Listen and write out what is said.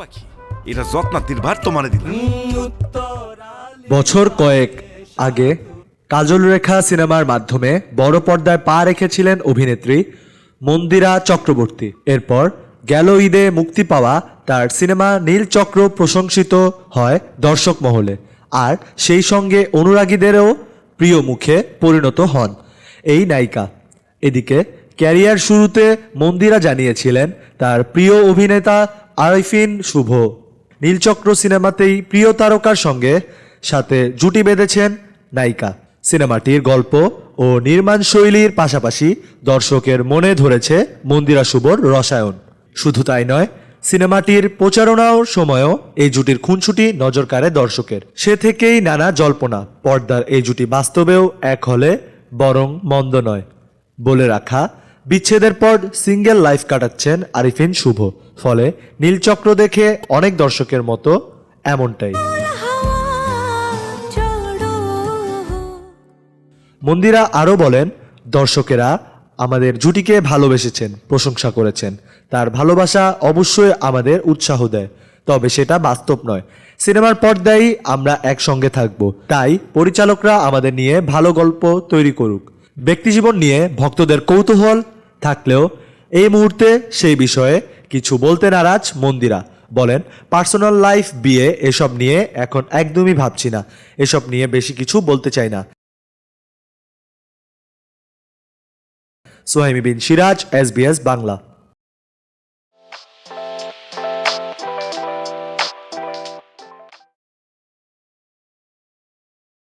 পাখি। বছর কয়েক আগে কাজল রেখা সিনেমার মাধ্যমে বড় পর্দায় পা রেখেছিলেন অভিনেত্রী মন্দিরা চক্রবর্তী। এরপর গেল ঈদে মুক্তি পাওয়া তার সিনেমা নীলচক্র প্রশংসিত হয় দর্শক মহলে। আর সেই সঙ্গে অনুরাগীদেরও প্রিয় মুখে পরিণত হন এই নায়িকা। এদিকে ক্যারিয়ার শুরুতে মন্দিরা জানিয়েছিলেন, তার প্রিয় অভিনেতা আরিফিন শুভ। নীলচক্র সিনেমাতেই প্রিয় তারকার সঙ্গে সাথে জুটি বেঁধেছেন নায়িকা। সিনেমাটির গল্প ও নির্মাণ শৈলীর পাশাপাশি দর্শকের মনে ধরেছে মন্দিরা শুভর রসায়ন। শুধু তাই নয়, সিনেমাটির প্রচারণার সময়ও এই জুটির খুনছুটি নজর কাড়ে দর্শকের। সে থেকেই নানা জল্পনা, পর্দার এই জুটি বাস্তবেও এক হলে বরং মন্দ নয়। বলে রাখা বিচ্ছেদের পর সিঙ্গেল লাইফ কাটাচ্ছেন আরিফিন শুভ। ফলে নীলচক্র দেখে অনেক দর্শকের মতো এমনটাই। মন্দিরা আরও বলেন, দর্শকেরা আমাদের জুটিকে ভালোবেসেছেন, প্রশংসা করেছেন। তার ভালোবাসা অবশ্যই আমাদের উৎসাহ দেয়। তবে সেটা বাস্তব নয়। সিনেমার পর্দায় আমরা একসঙ্গে থাকব। তাই পরিচালকরা আমাদের নিয়ে ভালো গল্প তৈরি করুক। ব্যক্তিজীবন নিয়ে ভক্তদের কৌতূহল থাকলেও এই মুহূর্তে সেই বিষয়ে কিছু বলতে নারাজ মন্দিরা। বলেন, পার্সোনাল লাইফ, বিয়ে, এসব নিয়ে এখন একদমই ভাবছি না। এসব নিয়ে বেশি কিছু বলতে চাই না। Sohaimi bin Siraj S Bangla.